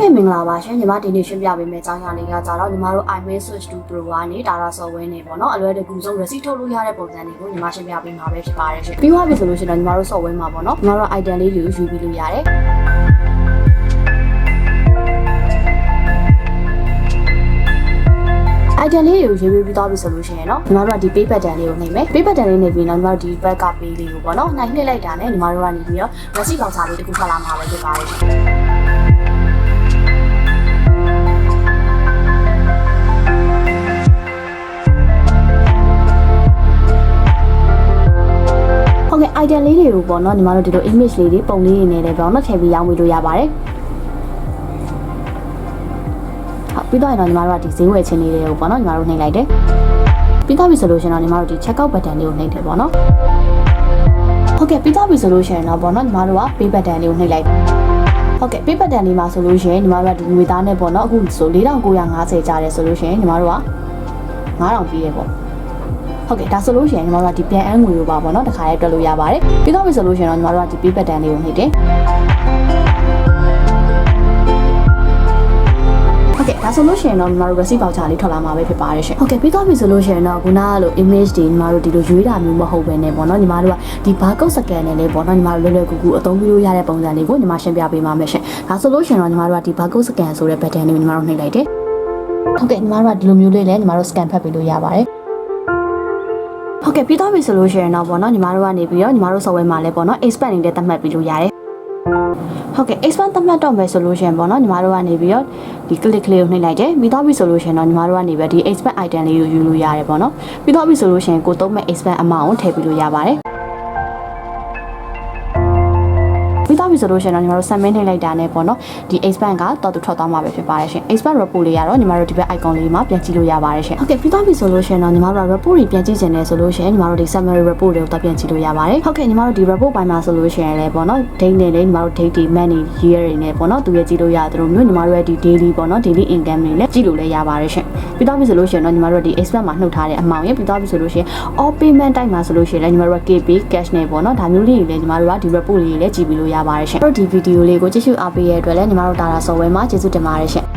ကဲ့မင်္ဂလာပါရှင်ညီမဒီနေ့ရှင်းပြပေးမယ့်အကြောင်းအရာလေးကကြတော့ညီမတို့ iMac Switch 2 Pro ကနေ Data Software နဲ့ပေါ့နော်အလွယ်တကူဆုံး receipt ထုတ်လို့ရတဲ့ပုံစံတွေကိုညီမရှင်းပြပေးမှာပဲဖြစ်ပါတယ်ရှင်ပြီးသွားပြီဆိုလို့ရှိရင်တော့ညီမတို့ software မှာပေါ့နော်ညီမတို့ item လေးတွေကိုယူပြီးလို့ရတယ် item လေးတွေကိုရေးပြီးသွားပြီဆိုလို့ရှိရင်เนาะညီမတို့ကဒီ pay button လေးကိုနှိပ်မယ် pay button လေးနှိပ်ပြီးတော့ညီမတို့ဒီ back က pay လေးကိုပေါ့နော်နှိုင်းနှိပ်လိုက်တာနဲ့ညီမတို့ကနေပြီးတော့ receipt ကောင်စာလေးတစ်ခုထွက်လာမှာပဲဖြစ်ပါတယ် ရှင်ဟုတ်ကဲ့ item လေးတွေကိုပေါ့နော်ညီမတို့ဒီလို image လေးတွေပုံလေးတွေနဲ့လည်းပေါ့နော်ထည့်ပြီးရောင်းပေးလို့ရပါတယ်ဟုတ်ပြီးတော့ရင်တော့ညီမတို့ကဒီဈေးဝယ်ခြင်းလေးတွေကိုပေါ့နော်ညီမတို့နှိပ်လိုက်တယ်ပြီးတော့ပြီဆိုလို့ရှိရင်တော့ညီမတို့ဒီ check out button လေးကိုနှိပ်တယ်ပေါ့နော်ဟုတ်ကဲ့ပြီးတော့ပြီဆိုလို့ရှိရင်တော့ပေါ့နော်ညီမတို့က pay button လေးကိုနှိပ်လိုက်ဟုတ်ကဲ့ pay button လေးမှာဆိုလို့ရှိရင်ညီမတို့ကဒီငွေသားနဲ့ပေါ့နော်အခုဆို4950ကျတယ်ဆိုလို့ရှိရင်ညီမတို့က9000ပြီးတယ်ပေါ့ ဟုတ်ကဲ့ဒါဆိုလို့ရှိရင်ညီမတို့ကဒီပြန်အန်းငွေကိုပါပေါ့နော်တခါလေးတွက်လို့ရပါတယ်ပြီးတော့ပြီဆိုလို့ရှိရင်တော့ညီမတို့ကဒီ pay button လေးကိုနှိပ်တယ်ဟုတ်ကဲ့ဒါဆိုလို့ရှိရင်တော့ညီမတို့ receipt voucher လေးထွက်လာမှာပဲဖြစ်ပါတယ်ရှင်ဟုတ်ကဲ့ပြီးတော့ပြီဆိုလို့ရှိရင်တော့ခုနကလို image တွေညီမတို့ဒီလိုရွေးတာမျိုးမဟုတ်ဘဲနဲ့ပေါ့နော်ညီမတို့ကဒီ barcode scan နဲ့လေးပေါ့နော်ညီမတို့လွယ်လွယ်ကူကူအသုံးပြုလို့ရတဲ့ပုံစံလေးကိုညီမရှင်းပြပေးပါမယ်ရှင်ဒါဆိုလို့ရှိရင်တော့ညီမတို့ကဒီ barcode scan ဆိုတဲ့ button လေးကိုညီမတို့နှိပ်လိုက်တယ်ဟုတ်ကဲ့ညီမတို့ကဒီလိုမျိုးလေးလည်းညီမတို့ scan ဖတ်ပေးလို့ရပါတယ် ဟုတ်ကဲ့ပြီးသွားပြီဆိုလို့ရှိရင်တော့ပေါ့နော်ညီမတို့ကနေပြီးတော့ညီမတို့ software မှာလည်းပေါ့နော် expand နေတဲ့သတ်မှတ်ပြီးလို့ရတယ်ဟုတ်ကဲ့ expand သတ်မှတ်တော့မယ်ဆိုလို့ရှိရင်ပေါ့နော်ညီမတို့ကနေပြီးတော့ဒီ click လေးကိုနှိပ်လိုက်တယ်ပြီးသွားပြီဆိုလို့ရှိရင်တော့ညီမတို့ကနေပြီးတော့ဒီ expand item လေးကိုယူလို့ရတယ်ပေါ့နော်ပြီးသွားပြီဆိုလို့ရှိရင်ကိုသုံးမဲ့ expand amount ကိုထည့်ပြီးလို့ရပါတယ် ပြီးသွားပြီဆိုလို့ရှိရင်တော့ညီမတို့ submit နှိပ်လိုက်တာနဲ့ပေါ့နော်ဒီ expand ကတော့သူထွက်သွားမှာပဲဖြစ်ပါတယ်ရှင် expand report လေးကတော့ညီမတို့ဒီဘက် icon လေးမှာပြန်ကြည့်လို့ရပါတယ်ရှင်ဟုတ်ကဲ့ပြီးသွားပြီဆိုလို့ရှိရင်တော့ညီမတို့ report တွေပြန်ကြည့်ချင်တယ်ဆိုလို့ရှိရင်ညီမတို့ဒီ summary report တွေကိုတော့ပြန်ကြည့်လို့ရပါတယ်ဟုတ်ကဲ့ညီမတို့ဒီ report ပိုင်းမှာဆိုလို့ရှိရင်လည်းပေါ့နော် date နဲ့လည်းညီမတို့ date တွေ month တွေ year တွေနဲ့ပေါ့နော်သူရဲ့ကြည့်လို့ရတယ်လို့မျိုးညီမတို့ရဲ့ဒီ daily ပေါ့နော် daily income တွေလည်းကြည့်လို့လည်းရပါတယ်ရှင် ပြီးသွားပြီဆိုလို့ရှိရင်တော့ညီမတို့ဒီ expand မှာနှုတ်ထားတဲ့အမှောင်ရပြီးသွားပြီဆိုလို့ရှိရင် all payment type မှာဆိုလို့ရှိရင်လည်းညီမတို့က KP cash နဲ့ပေါ့နော်ဒါမျိုးလေးတွေလည်းညီမတို့ကဒီ report လေးတွေလည်းကြည့်ပြီးလို့ရပါတယ်ရှင်တို့ဒီ video လေးကိုကြည့်ရှုအားပေးရတဲ့အတွက်လည်းညီမတို့ Data Software မှာကျေးဇူးတင်ပါတယ်ရှင်